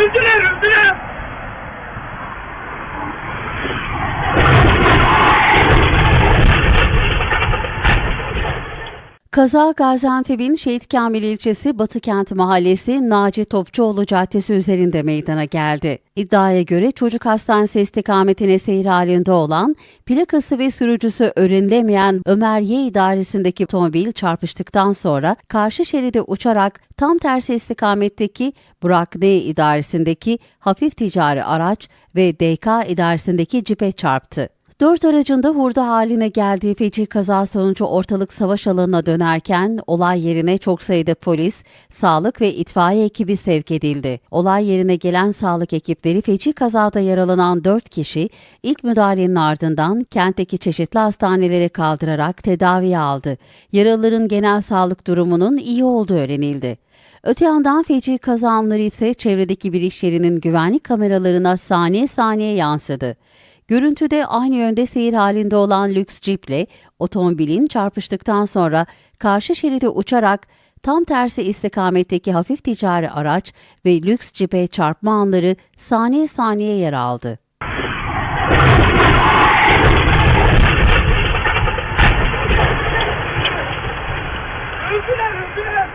öldüler öldüler. Kaza Gaziantep'in Şehit Kamil ilçesi Batıkent Mahallesi Naci Topçuoğlu Caddesi üzerinde meydana geldi. İddiaya göre çocuk hastanesi istikametine seyir halinde olan, plakası ve sürücüsü öğrenilemeyen Ömer Y idaresindeki otomobil çarpıştıktan sonra karşı şeride uçarak tam tersi istikametteki Burak N idaresindeki hafif ticari araç ve DK idaresindeki cipe çarptı. Dört aracın da hurda haline geldiği feci kaza sonucu ortalık savaş alanına dönerken olay yerine çok sayıda polis, sağlık ve itfaiye ekibi sevk edildi. Olay yerine gelen sağlık ekipleri feci kazada yaralanan dört kişi ilk müdahalenin ardından kentteki çeşitli hastanelere kaldırarak tedaviye aldı. Yaralıların genel sağlık durumunun iyi olduğu öğrenildi. Öte yandan feci kaza anları ise çevredeki bir iş yerinin güvenlik kameralarına saniye saniye yansıdı. Görüntüde aynı yönde seyir halinde olan lüks ciple otomobilin çarpıştıktan sonra karşı şeride uçarak tam tersi istikametteki hafif ticari araç ve lüks cipe çarpma anları saniye saniye yer aldı. Öldüler, öldüler.